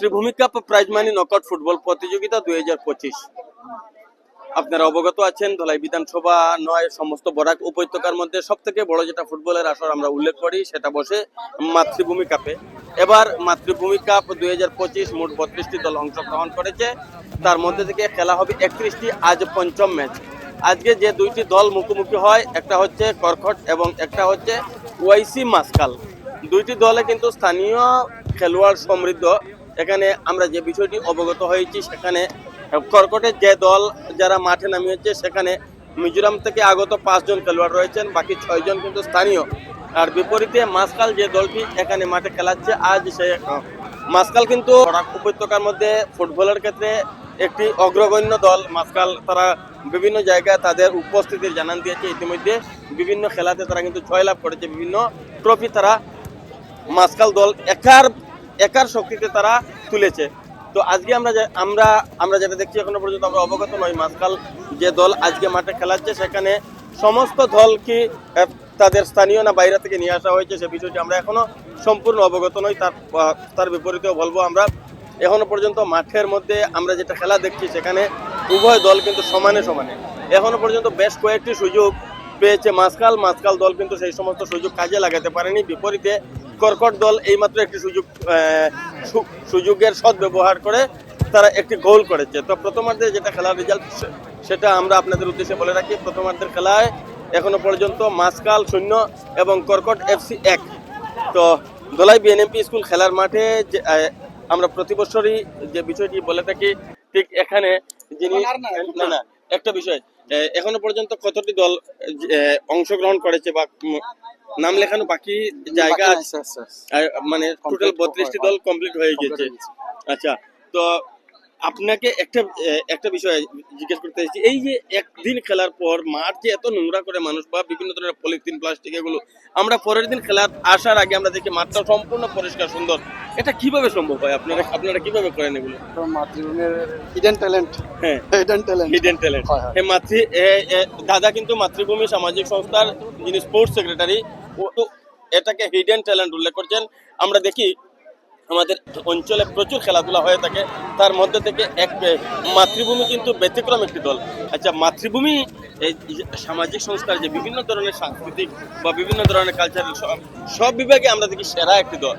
Matribhumi cup prize money knockout football প্রতিযোগিতা দুই হাজার পঁচিশ। আপনারা অবগত আছেন, ধলাই বিধানসভা নয়, সমস্ত বরাক উপত্যকার মধ্যে সব থেকে বড় যেটা ফুটবলের আসর আমরা উল্লেখ করি, সেটা বসে মাতৃভূমি কাপে এবার মাতৃভূমি কাপ দুই হাজার পঁচিশ মোট বত্রিশটি দল অংশগ্রহণ করেছে। তার মধ্যে থেকে খেলা হবে একত্রিশটি, আজ পঞ্চম ম্যাচ। আজকে যে দুইটি দল মুখোমুখি হয়, একটা হচ্ছে কর্কট এবং একটা হচ্ছে ওয়াইসি মাসকাল। দুইটি দলে কিন্তু স্থানীয় খেলোয়াড় সমৃদ্ধ এখানে আমরা যে বিষয়টি অবগত হয়েছি, সেখানে কর্কটের যে দল যারা মাঠে নামিয়েছে, সেখানে মিজোরাম থেকে আগত পাঁচজন খেলোয়াড় রয়েছেন, বাকি ছয়জন কিন্তু স্থানীয়। আর বিপরীতে মাসকাল যে দলটি এখানে মাঠে খেলাচ্ছে, আজ সে মাসকাল কিন্তু উপত্যকার মধ্যে ফুটবলের ক্ষেত্রে একটি অগ্রগণ্য দল। মাসকাল তারা বিভিন্ন জায়গায় তাদের উপস্থিতির জানান দিয়েছে। ইতিমধ্যে বিভিন্ন খেলাতে তারা কিন্তু জয়লাভ করেছে। বিভিন্ন ট্রফি তারা মাসকাল দল একার একার শক্তিতে তারা তুলেছে। তো আজকে আমরা আমরা আমরা যেটা দেখছি এখনও পর্যন্ত আমরা অবগত নই। মাসকাল যে দল আজকে মাঠে খেলাচ্ছে, সেখানে সমস্ত দল কি তাদের স্থানীয় না বাইরে থেকে নিয়ে আসা হয়েছে, সে বিষয়টি আমরা এখনও সম্পূর্ণ অবগত নই। তার তার বিপরীতেও বলব আমরা, এখনও পর্যন্ত মাঠের মধ্যে আমরা যেটা খেলা দেখছি, সেখানে উভয় দল কিন্তু সমানে সমানে। এখনও পর্যন্ত বেশ কয়েকটি সুযোগ পেয়েছে মাসকাল। মাসকাল দল কিন্তু সেই সমস্ত সুযোগ কাজে লাগাতে পারেনি। বিপরীতে কর্কট দল এইমাত্র একটি সুযোগ সুযোগের সদ্ব্যবহার করে তারা একটি গোল করেছে। তো প্রথমার্ধে যেটা খেলার রেজাল্ট সেটা আমরা আপনাদের উদ্দেশ্যে বলে রাখি প্রথমার্ধের খেলায় এখনও পর্যন্ত মাসকাল শূন্য এবং কর্কট এফসি এক। তো দোলাই বিএনএমপি স্কুল খেলার মাঠে যে, আমরা প্রতি বছরই যে বিষয়টি বলে থাকি ঠিক এখানে যিনি না না একটা বিষয় এখনও পর্যন্ত কতটি দল অংশগ্রহণ করেছে বা নাম লেখানো বাকি জায়গা আছে? মানে টোটাল বত্রিশটি দল কমপ্লিট হয়ে গেছে আচ্ছা তো আপনাকে একটা একটা বিষয় জিজ্ঞেস করতে চাইছি এই যে একদিন খেলার পর মাঠ যে এত নোংরা করে মানুষ বা বিভিন্ন ধরনের পলিথিন প্লাস্টিক এগুলো আমরা পরের দিন খেলার আসার আগে আমরা দেখি মাঠটা সম্পূর্ণ পরিষ্কার সুন্দর। এটা কীভাবে সম্ভব হয়? আপনারা আপনারা কীভাবে করেন এগুলো? মাতৃভূমির হিডেন ট্যালেন্ট হ্যাঁ। হিডেন ট্যালেন্ট হিডেন ট্যালেন্ট হয়। মাতৃ দাদা কিন্তু মাতৃভূমি সামাজিক সংস্থার যিনি স্পোর্টস সেক্রেটারি ও তো এটাকে হিডেন ট্যালেন্ট উল্লেখ করছেন। আমরা দেখি আমাদের অঞ্চলে প্রচুর খেলাধুলা হয়ে থাকে। তার মধ্যে থেকে এক মাতৃভূমি কিন্তু ব্যতিক্রম একটি দল। আচ্ছা মাতৃভূমি সামাজিক সংস্কার যে বিভিন্ন ধরনের সাংস্কৃতিক বা বিভিন্ন ধরনের কালচারাল সব বিভাগে আমরা দেখি সেরা একটি দল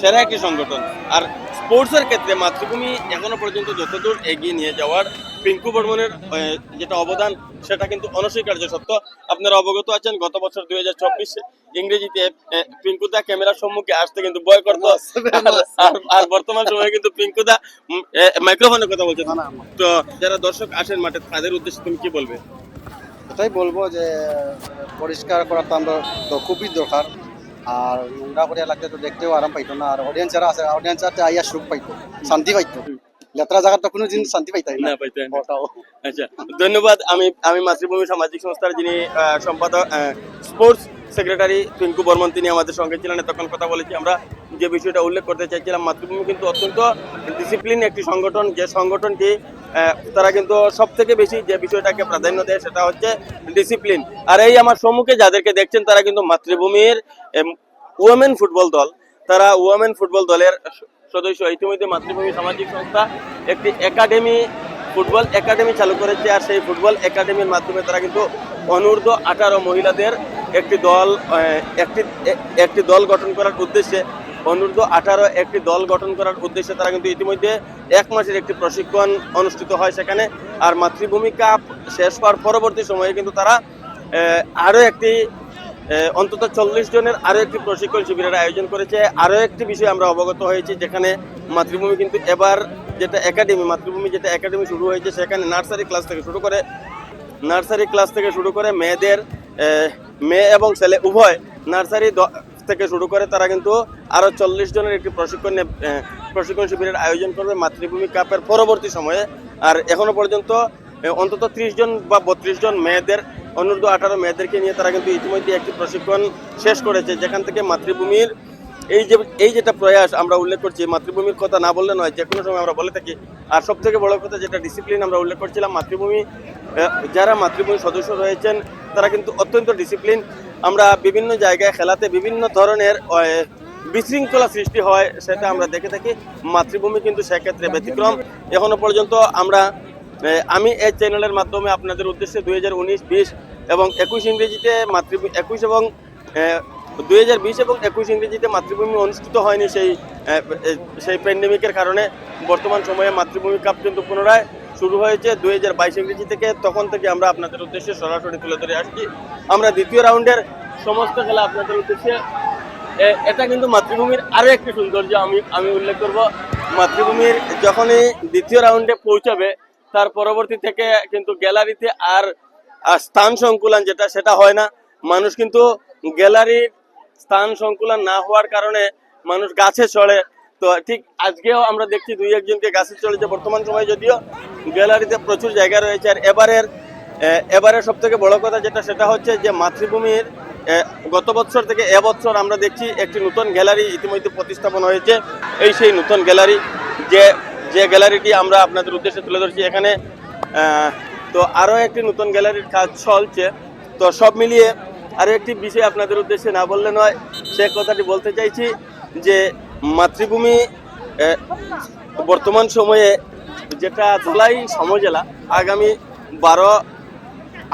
সেরা একটি সংগঠন। আর স্পোর্টসের ক্ষেত্রে মাতৃভূমি এখনও পর্যন্ত যতদূর এগিয়ে নিয়ে যাওয়ার পিঙ্কু বর্মনের যেটা অবদান, সেটা কিন্তু অনস্বীকার্য সত্য। আপনারা অবগত আছেন, গত বছর দুই হাজার চব্বিশে ইংরেজিতে পিঙ্কুদা ক্যামেরার সম্মুখে আসতে কিন্তু ভয় করতো আর- বর্তমান সময়ে কিন্তু পিঙ্কুদা উম, এ, মাইক্রোফোনে কথা বলছে। তো যারা দর্শক আসেন মাঠে তাদের উদ্দেশ্যে তুমি কি বলবে? এটাই বলব যে পরিষ্কার করাটা আমরা তো খুবই দরকার। আর নোংরা করে লাগলে তো দেখতেও আরাম পাইতো না। আর অডিয়েন্স যারা আছে অডিয়েন্স যাতে আইয়া সুখ পাইতো শান্তি পাইতো। লেত্রা জায়গাটা কোনো জিনিস শান্তি পাইতাই না। ওটাও। আচ্ছা ধন্যবাদ। আমি আমি মাতৃভূমি সামাজিক সংস্থার যিনি সম্পাদক স্পোর্টস সেক্রেটারি পিঙ্কু বর্মন তিনি আমাদের সঙ্গে ছিলেন তখন কথা বলেছি। আমরা যে বিষয়টা উল্লেখ করতে চাইছিলাম, মাতৃভূমি কিন্তু অত্যন্ত ডিসিপ্লিন একটি সংগঠন। যে সংগঠনটি তারা কিন্তু সব থেকে বেশি যে বিষয়টাকে প্রাধান্য দেয়, সেটা হচ্ছে ডিসিপ্লিন আর এই আমার সম্মুখে যাদেরকে দেখছেন, তারা কিন্তু মাতৃভূমির ওয়ামেন ফুটবল দল। তারা ওয়ামেন ফুটবল দলের সদস্য। ইতিমধ্যে মাতৃভূমি সামাজিক সংস্থা একটি একাডেমি ফুটবল একাডেমি চালু করেছে। আর সেই ফুটবল একাডেমির মাধ্যমে তারা কিন্তু অনূর্ধ্ব আঠারো মহিলাদের একটি দল একটি একটি দল গঠন করার উদ্দেশ্যে অনূর্ধ্ব আঠারো একটি দল গঠন করার উদ্দেশ্যে তারা কিন্তু ইতিমধ্যে এক মাসের একটি প্রশিক্ষণ অনুষ্ঠিত হয় সেখানে। আর মাতৃভূমি কাপ শেষ হওয়ার পরবর্তী সময়ে কিন্তু তারা আরও একটি অন্তত চল্লিশ জনের আরও একটি প্রশিক্ষণ শিবিরের আয়োজন করেছে। আরও একটি বিষয় আমরা অবগত হয়েছি, যেখানে মাতৃভূমি কিন্তু এবার যেটা একাডেমি, মাতৃভূমি যেটা একাডেমি শুরু হয়েছে, সেখানে নার্সারি ক্লাস থেকে শুরু করে, নার্সারি ক্লাস থেকে শুরু করে মেয়েদের মেয়ে এবং ছেলে, উভয় নার্সারি থেকে শুরু করে তারা কিন্তু আরও চল্লিশ জনের একটি প্রশিক্ষণ প্রশিক্ষণ শিবিরের আয়োজন করবে মাতৃভূমি কাপের পরবর্তী সময়ে। আর এখনও পর্যন্ত অন্তত ত্রিশ জন বা বত্রিশ জন মেয়েদের, অনূর্ধ্ব আঠারো মেয়েদেরকে নিয়ে তারা কিন্তু ইতিমধ্যে একটি প্রশিক্ষণ শেষ করেছে। যেখান থেকে মাতৃভূমির এই যে, এই যেটা প্রয়াস আমরা উল্লেখ করছি, মাতৃভূমির কথা না বললে নয় যে কোনো সময় আমরা বলে থাকি। আর সব থেকে বড় কথা যেটা ডিসিপ্লিন আমরা উল্লেখ করছিলাম, মাতৃভূমি যারা মাতৃভূমির সদস্য রয়েছেন তারা কিন্তু অত্যন্ত ডিসিপ্লিন আমরা বিভিন্ন জায়গায় খেলাতে বিভিন্ন ধরনের বিশৃঙ্খলা সৃষ্টি হয়, সেটা আমরা দেখে থাকি। মাতৃভূমি কিন্তু সেক্ষেত্রে ব্যতিক্রম। এখনও পর্যন্ত আমরা আমি এই চ্যানেলের মাধ্যমে আপনাদের উদ্দেশ্যে দুই হাজার উনিশ, বিশ এবং একুশ ইংরেজিতে মাতৃভূমি, একুশ এবং দুই হাজার বিশ এবং একুশ ইংরেজিতে মাতৃভূমি অনুষ্ঠিত হয়নি সেই সেই প্যান্ডেমিকের কারণে। বর্তমান সময়ে মাতৃভূমি কাপ কিন্তু পুনরায় শুরু হয়েছে দুই হাজার বাইশ ইংরেজি থেকে। তখন থেকে আমরা আপনাদের উদ্দেশ্যে সরাসরি তুলে ধরে আসছি। আমরা দ্বিতীয় রাউন্ডের সমস্ত খেলা আপনাদের উদ্দেশ্যে এটা কিন্তু মাতৃভূমির আরও একটি সৌন্দর্য আমি আমি উল্লেখ করব। মাতৃভূমির যখনই দ্বিতীয় রাউন্ডে পৌঁছাবে, তার পরবর্তী থেকে কিন্তু গ্যালারিতে আর স্থান সংকুলন যেটা, সেটা হয় না। মানুষ কিন্তু গ্যালারির স্থান সংকুলন না হওয়ার কারণে মানুষ গাছে চড়ে তো ঠিক আজকেও আমরা দেখছি দুই একজনকে গাছে চলেছে বর্তমান সময়ে যদিও গ্যালারিতে প্রচুর জায়গা রয়েছে। আর এবারের আহ, এবারে সব থেকে বড় কথা যেটা সেটা হচ্ছে যে মাতৃভূমির গত বছর থেকে এবছর আমরা দেখছি একটি নতুন গ্যালারি ইতিমধ্যে প্রতিস্থাপন হয়েছে। এই সেই নতুন গ্যালারি যে যে গ্যালারিটি আমরা আপনাদের উদ্দেশ্যে তুলে ধরছি এখানে। তো আরও একটি নতুন গ্যালারির কাজ চলছে। তো সব মিলিয়ে আরও একটি বিষয় আপনাদের উদ্দেশ্যে না বললে নয় সে কথাটি বলতে চাইছি যে মাতৃভূমি বর্তমান সময়ে যেটা ধলাই সমজেলা, আগামী বারো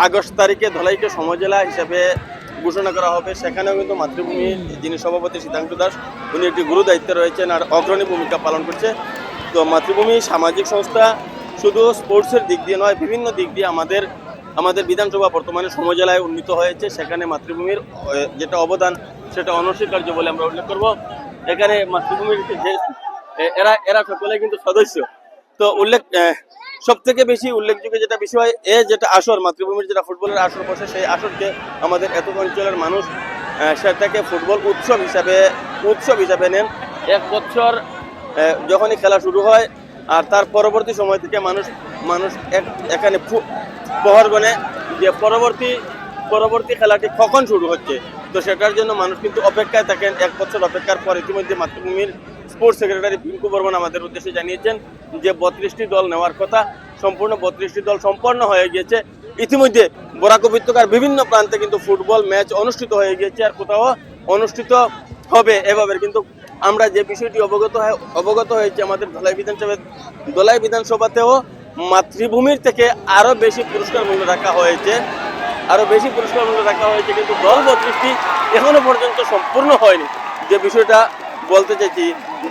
আগস্ট তারিখে ধলাইকে সমজেলা হিসাবে ঘোষণা করা হবে। সেখানেও কিন্তু মাতৃভূমি যিনি সভাপতি সিদ্ধান্ত দাস, উনি একটি গুরু দায়িত্বে রয়েছেন আর অগ্রণী ভূমিকা পালন করছে। তো মাতৃভূমি সামাজিক সংস্থা শুধু স্পোর্টসের দিক দিয়ে নয়, বিভিন্ন দিক দিয়ে আমাদের আমাদের বিধানসভা বর্তমানে সমজেলায় উন্নীত হয়েছে। সেখানে মাতৃভূমির যেটা অবদান, সেটা অনস্বীকার্য বলে আমরা উল্লেখ করব। এখানে মাতৃভূমির যে এরা এরা সকলে কিন্তু সদস্য। তো উল্লেখ সব থেকে বেশি উল্লেখযোগ্য যেটা বিষয় এ যেটা আসর, মাতৃভূমির যেটা ফুটবলের আসর বসে, সেই আসরকে আমাদের এত অঞ্চলের মানুষ সেটাকে ফুটবল উৎসব হিসাবে উৎসব হিসাবে নেন। এক বছর যখনই খেলা শুরু হয়, আর তার পরবর্তী সময় থেকে মানুষ মানুষ এখানে প্রহর গণে যে পরবর্তী পরবর্তী খেলাটি কখন শুরু হচ্ছে? তো সেটার জন্য মানুষ কিন্তু অপেক্ষায় থাকেন। এক বছর অপেক্ষার পর ইতিমধ্যে মাতৃভূমির স্পোর্টস সেক্রেটারি পিঙ্কু বর্মন আমাদের উদ্দেশ্যে জানিয়েছেন যে বত্রিশটি দল নেওয়ার কথা, সম্পূর্ণ বত্রিশটি দল সম্পন্ন হয়ে গিয়েছে। ইতিমধ্যে বরাক উপত্যকার বিভিন্ন প্রান্তে কিন্তু ফুটবল ম্যাচ অনুষ্ঠিত হয়ে গিয়েছে আর কোথাও অনুষ্ঠিত হবে এভাবে। কিন্তু আমরা যে বিষয়টি অবগত হয়, অবগত হয়েছে আমাদের ধলাই বিধানসভা ধলাই বিধানসভাতেও মাতৃভূমির থেকে আরও বেশি পুরস্কার মূল্য রাখা হয়েছে। আরও বেশি পুরস্কার মূল্য রাখা হয়েছে, কিন্তু দল বত্রিশটি এখনও পর্যন্ত সম্পূর্ণ হয়নি। যে বিষয়টা বলতে চাইছি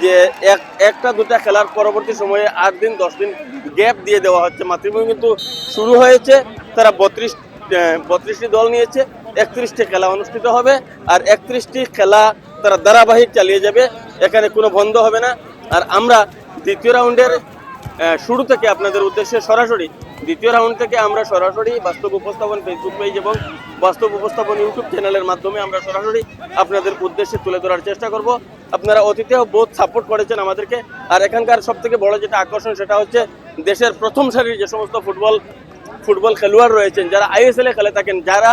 যে এক, একটা, দুটা খেলার পরবর্তী সময়ে আট দিন, দশ দিন গ্যাপ দিয়ে দেওয়া হচ্ছে। মাতৃভূমি কিন্তু শুরু হয়েছে, তারা বত্রিশ বত্রিশটি দল নিয়েছে, একত্রিশটি খেলা অনুষ্ঠিত হবে, আর একত্রিশটি খেলা তারা ধারাবাহিক চালিয়ে যাবে, এখানে কোনো বন্ধ হবে না। আর আমরা দ্বিতীয় রাউন্ডের শুরু থেকে আপনাদের উদ্দেশ্যে সরাসরি দ্বিতীয় রাউন্ড থেকে আমরা সরাসরি বাস্তব উপস্থাপন ফেসবুক পেজ এবং বাস্তব উপস্থাপন ইউটিউব চ্যানেলের মাধ্যমে আমরা সরাসরি আপনাদের উদ্দেশ্যে তুলে ধরার চেষ্টা করব। আপনারা অতীতেও বহুত সাপোর্ট করেছেন আমাদেরকে। আর এখানকার সব থেকে বড় যেটা আকর্ষণ সেটা হচ্ছে দেশের প্রথম সারির যে সমস্ত ফুটবল ফুটবল খেলোয়াড় রয়েছেন, যারা আইএসএল এ খেলে থাকেন, যারা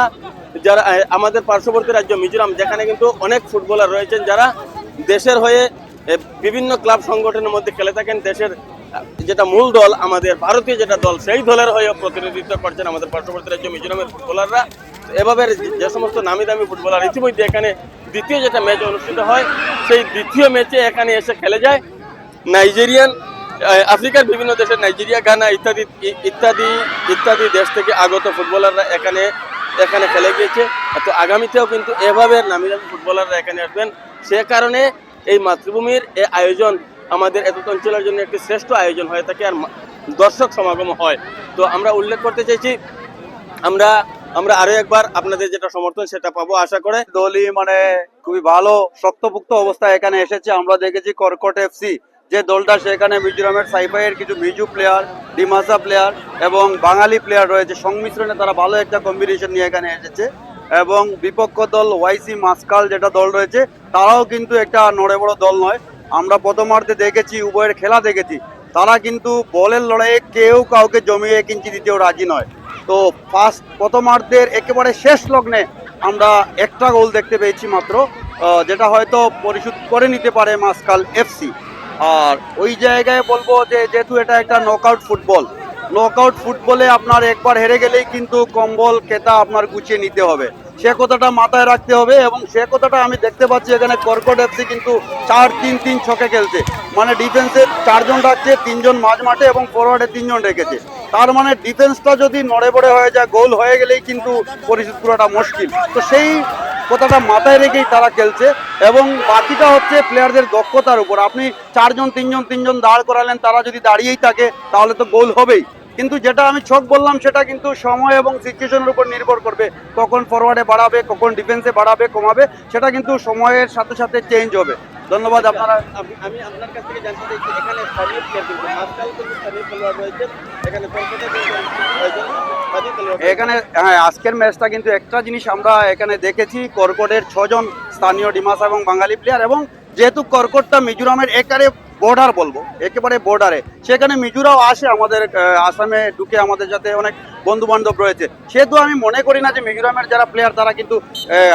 যারা আমাদের পার্শ্ববর্তী রাজ্য মিজোরাম, যেখানে কিন্তু অনেক ফুটবলার রয়েছেন, যারা দেশের হয়ে বিভিন্ন ক্লাব সংগঠনের মধ্যে খেলে থাকেন, দেশের যেটা মূল দল, আমাদের ভারতীয় যেটা দল, সেই দলের হয়ে প্রতিনিধিত্ব করছেন আমাদের পার্শ্ববর্তী রাজ্য মিজোরামের ফুটবলাররা। এভাবে যে সমস্ত নামি দামি ফুটবলার ইতিমধ্যে এখানে দ্বিতীয় যেটা ম্যাচ অনুষ্ঠিত হয়, সেই দ্বিতীয় ম্যাচে এখানে এসে খেলে যায়। নাইজেরিয়ান আফ্রিকার বিভিন্ন দেশের নাইজেরিয়া, গানা ইত্যাদি ইত্যাদি ইত্যাদি দেশ থেকে আগত ফুটবলাররা এখানে এখানে খেলে গিয়েছে। তো আগামীতেও কিন্তু এভাবে নামি দামি ফুটবলাররা এখানে আসবেন। সে কারণে এই মাতৃভূমির এই আয়োজন আমাদের এত অঞ্চলের জন্য একটি শ্রেষ্ঠ আয়োজন হয়ে থাকে আর দর্শক সমাগম হয়। তো আমরা উল্লেখ করতে চাইছি, আমরা আমরা আরও একবার আপনাদের যেটা সমর্থন সেটা পাবো আশা করে। দলই মানে খুবই ভালো, শক্তপুক্ত অবস্থায় এখানে এসেছে। আমরা দেখেছি কর্কট এফসি যে দলটা সেখানে মিজোরামের সাইফাইয়ের কিছু মিজু প্লেয়ার ডিমাসা প্লেয়ার এবং বাঙালি প্লেয়ার রয়েছে। সংমিশ্রণে তারা ভালো একটা কম্বিনেশন নিয়ে এখানে এসেছে। এবং বিপক্ষ দল ওয়াইসি মাসকাল যেটা দল রয়েছে, তারাও কিন্তু একটা নড়ে বড় দল নয়। আমরা প্রথমার্ধে দেখেছি, উভয়ের খেলা দেখেছি। তারা কিন্তু বলের লড়াইয়ে কেউ কাউকে জমিয়ে এক ইঞ্চি দিতেও রাজি নয়। তো ফার্স্ট প্রথমার্ধের একেবারে শেষ লগ্নে আমরা একটা গোল দেখতে পেয়েছি মাত্র যেটা হয়তো পরিশোধ করে নিতে পারে মাসকাল এফসি আর ওই জায়গায় বলব যে, যেহেতু এটা একটা নকআউট ফুটবল নকআউট ফুটবলে আপনার একবার হেরে গেলেই কিন্তু কম্বল কেতা আপনার গুছিয়ে নিতে হবে। সে কথাটা মাথায় রাখতে হবে এবং সে কথাটা আমি দেখতে পাচ্ছি এখানে কর্কট এফসি কিন্তু চার তিন তিন ছকে খেলছে। মানে ডিফেন্সে চারজন রাখছে, তিনজন মাঝ মাঠে এবং ফরওয়ার্ডে তিনজন রেখেছে। তার মানে ডিফেন্সটা যদি নড়ে বড়ে হয়ে যায়, গোল হয়ে গেলেই কিন্তু পরিশোধ করাটা মুশকিল। তো সেই কথাটা মাথায় রেখেই তারা খেলছে এবং বাকিটা হচ্ছে প্লেয়ারদের দক্ষতার উপর। আপনি চারজন, তিনজন তিনজন দাঁড় করালেন, তারা যদি দাঁড়িয়েই থাকে, তাহলে তো গোল হবেই। কিন্তু যেটা আমি ছক বললাম সেটা কিন্তু সময় এবং সিচুয়েশনের উপর নির্ভর করবে। কখন ফরওয়ার্ডে বাড়াবে কখন ডিফেন্সে বাড়াবে কমাবে সেটা কিন্তু সময়ের সাথে সাথে চেঞ্জ হবে। ধন্যবাদ আপনারা। আমি আপনার কাছ থেকে জানতে চাইছি এখানে স্থানীয় প্লেয়ার কিন্তু কিন্তু স্থানীয় খেলোয়াড় রয়েছে। এখানে কলকাতা। এখানে হ্যাঁ আজকের ম্যাচটা কিন্তু একটা জিনিস আমরা এখানে দেখেছি কর্কটের ছজন স্থানীয় ডিমাসা এবং বাঙালি প্লেয়ার এবং যেহেতু কর্কটটা মিজোরামের একারে বর্ডার বলব, একেবারে বর্ডারে সেখানে মিজোরাও আসে আমাদের আসামে ঢুকে আমাদের যাতে অনেক বন্ধু বান্ধব রয়েছে। সেহেতু আমি মনে করি না যে মিজোরামের যারা প্লেয়ার তারা কিন্তু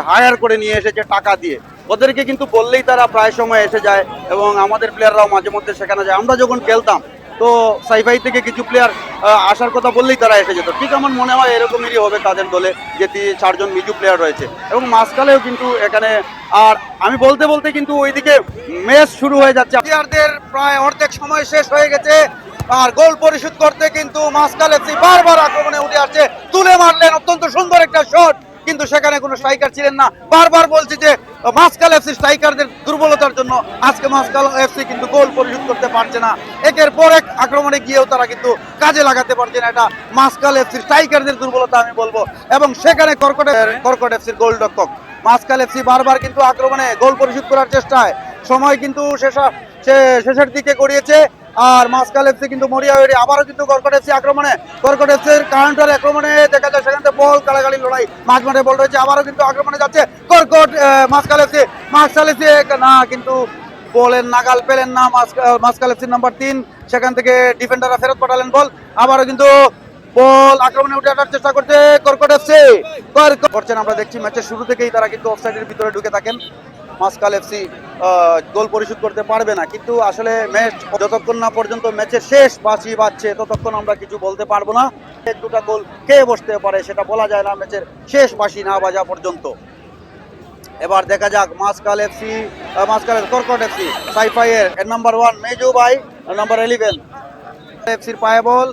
হায়ার করে নিয়ে এসেছে টাকা দিয়ে। ওদেরকে কিন্তু বললেই তারা প্রায় সময় এসে যায় এবং আমাদের প্লেয়াররাও মাঝে মধ্যে সেখানে যায়। আমরা যখন খেলতাম তো সাইফাই থেকে কিছু প্লেয়ার আসার কথা বললেই তারা এসে যেত। ঠিক আমার মনে হয় এরকমই হবে তাদের দলে, যে চারজন মিজু প্লেয়ার রয়েছে। এবং মাঝখালেও কিন্তু এখানে, আর আমি বলতে বলতে কিন্তু ওইদিকে ম্যাচ শুরু হয়ে যাচ্ছে। প্লেয়ারদের প্রায় অর্ধেক সময় শেষ হয়ে গেছে। আর গোল পরিশোধ করতে কিন্তু এফসি বারবার আক্রমণে উঠে আসছে। তুলে মারলেন অত্যন্ত সুন্দর একটা শট কিন্তু সেখানে কোনো স্ট্রাইকার ছিলেন না। বারবার বলছি যে, মাসকাল এফসি স্ট্রাইকারদের দুর্বলতার জন্য আজকে মাসকাল এফসি কিন্তু গোল পরিশোধ করতে পারছে না। একের পর এক আক্রমণে গিয়েও তারা কিন্তু কাজে লাগাতে পারছে না। এটা মাসকাল এফসি স্ট্রাইকারদের দুর্বলতা আমি বলব। এবং সেখানে কর্কট কর্কট এফসির গোলরক্ষক। মাসকাল এফসি বারবার কিন্তু আক্রমণে গোল পরিশোধ করার চেষ্টায়। সময় কিন্তু শেষ শেষের দিকে গড়িয়েছে। আর মাসকাল এফসি কিন্তু মরিয়া হয়ে আবারও কিন্তু কর্কট এফসি আক্রমণে, কর্কট এফসির কাউন্টার আক্রমণে দেখা যায়, সেখান থেকে বল কালাকালি লড়াই, মাঝ মাঠে বল রয়েছে, আবারও কিন্তু আক্রমণে যাচ্ছে কর্কট মাসকাল এফসি মাসকাল এফসি না, কিন্তু বলের নাগাল পেলেন না মাসকাল এফসির নাম্বার তিন, সেখান থেকে ডিফেন্ডাররা ফেরত পাঠালেন বল, আবারও কিন্তু বল আক্রমণে উঠে আসার চেষ্টা করছে কর্কট এফসি। করছেন, আমরা দেখছি ম্যাচের শুরু থেকেই তারা কিন্তু অফসাইডের ভিতরে ঢুকে থাকেন। মাসকাল এফসি গোল পরিশোধ করতে পারবে না। কিন্তু আসলে ম্যাচ যতক্ষণ না পর্যন্ত ম্যাচের শেষ বাঁচি বাজছে, ততক্ষণ আমরা কিছু বলতে পারব না। দুটা গোল কে বসতে পারে সেটা বলা যায় না, ম্যাচের শেষ বাঁশি না বাজা পর্যন্ত। এবার দেখা যাক, মাসকাল এফসি মাসকাল কর্কট এফসি, সাইফাইয়ের, এর নাম্বার ওয়ান মেজু ভাই নাম্বার ইলেভেন এফসির পায়ে বল।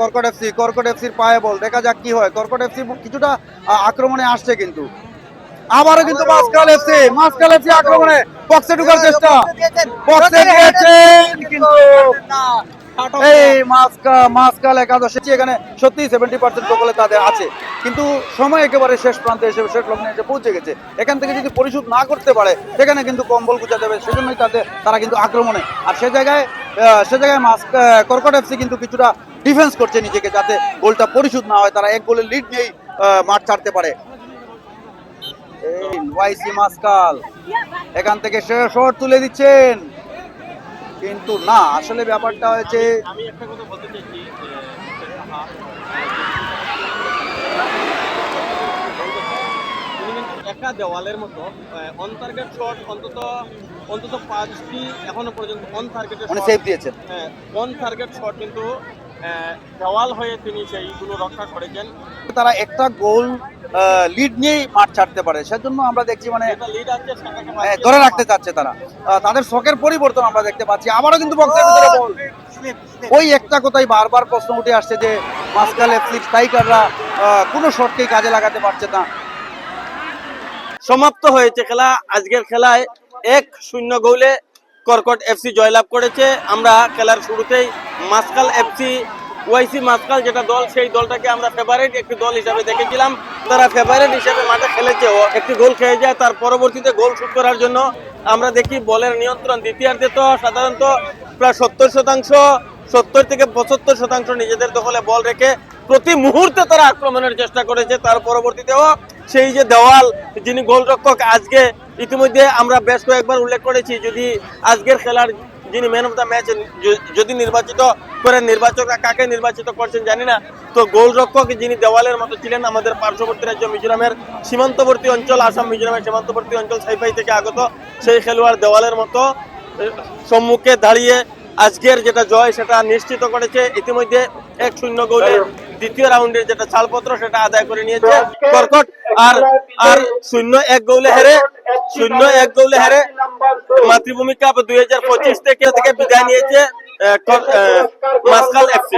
কর্কট এফসি, কর্কট এফসির পায়ে বল। দেখা যাক কি হয়। কর্কট এফসি কিছুটা আক্রমণে আসছে কিন্তু। আবারও কিন্তু মাসকাল এফসি মাসকাল এফসি আক্রমণে বক্সে ঢোকার চেষ্টা। বক্সে দিয়েছেন কিন্তু মাসকা পরিশোধ না করতে পারে, সেখানে কিন্তু কম্বল দেবে, সেজন্যই তাদের, তারা কিন্তু আক্রমণে। আর সে জায়গায় সে জায়গায় মাস কর্কট এফসি কিন্তু কিছুটা ডিফেন্স করছে নিজেকে, যাতে গোলটা পরিশোধ না হয়, তারা এক গোলের লিড নিয়েই মাঠ ছাড়তে পারে। ওয়াইসি মাসকাল। এখান থেকে সে শট তুলে দিচ্ছেন। কিন্তু না আসলে ব্যাপারটা হয়েছে আমি একটা কথা বলতে চাইছি একা দেওয়ালের মতো অন টার্গেট শট অন্তত অন্তত পাঁচটি এখনও পর্যন্ত অন টার্গেটের উনি সেভ দিয়েছেন। অন টার্গেট শট কিন্তু দেওয়াল হয়ে তিনি সেইগুলো রক্ষা করেছেন। তারা একটা গোল লিড নিয়েই মাঠ ছাড়তে পারে সেজন্য আমরা দেখছি মানে আছে ধরে রাখতে চাচ্ছে তারা। তাদের শখের পরিবর্তন আমরা দেখতে পাচ্ছি। আবারও কিন্তু বক্সের ভিতরে বল ওই একটা কথাই বারবার প্রশ্ন উঠে আসছে যে মাসকাল এফসি স্ট্রাইকাররা কোনো শটকেই কাজে লাগাতে পারছে না। সমাপ্ত হয়েছে খেলা। আজকের খেলায় এক শূন্য গোলে কর্কট এফসি জয়লাভ করেছে। আমরা খেলার শুরুতেই মাসকাল এফসি ওয়াইসি মাসকাল যেটা দল, সেই দলটাকে আমরা ফেভারিট একটি দল হিসাবে দেখেছিলাম। তারা ফেভারিট হিসাবে মাঠে খেলেছে একটি গোল খেয়ে যায়, তার পরবর্তীতে গোল শুট করার জন্য আমরা দেখি বলের নিয়ন্ত্রণ দ্বিতীয়ার্ধে তো সাধারণত প্রায় সত্তর শতাংশ, সত্তর থেকে পঁচাত্তর শতাংশ নিজেদের দখলে বল রেখে প্রতি মুহূর্তে তারা আক্রমণের চেষ্টা করেছে, তার পরবর্তীতেও সেই যে দেওয়াল, যিনি গোলরক্ষক, আজকে ইতিমধ্যে আমরা বেশ কয়েকবার উল্লেখ করেছি, যদি আজকের খেলার যিনি ম্যান অফ দ্য ম্যাচ যদি নির্বাচিত করেন, নির্বাচকরা কাকে নির্বাচিত করছেন জানি না। তো গোলরক্ষক যিনি দেওয়ালের মতো ছিলেন, আমাদের পার্শ্ববর্তী রাজ্য মিজোরামের সীমান্তবর্তী অঞ্চল, আসাম মিজোরামের সীমান্তবর্তী অঞ্চল সাইফাই থেকে আগত সেই খেলোয়াড় দেওয়ালের মতো সম্মুখে দাঁড়িয়ে আজকের যেটা জয়, সেটা নিশ্চিত করেছে। ইতিমধ্যে এক শূন্য গোলে দ্বিতীয় রাউন্ডের যেটা চালপত্র সেটা আদায় করে নিয়েছে কর্কট। আর আর শূন্য এক গোলে হেরে শূন্য এক গোলে হেরে মাতৃভূমি কাপ দুই হাজার পঁচিশ থেকে থেকে বিদায় নিয়েছে মাসকাল এফসি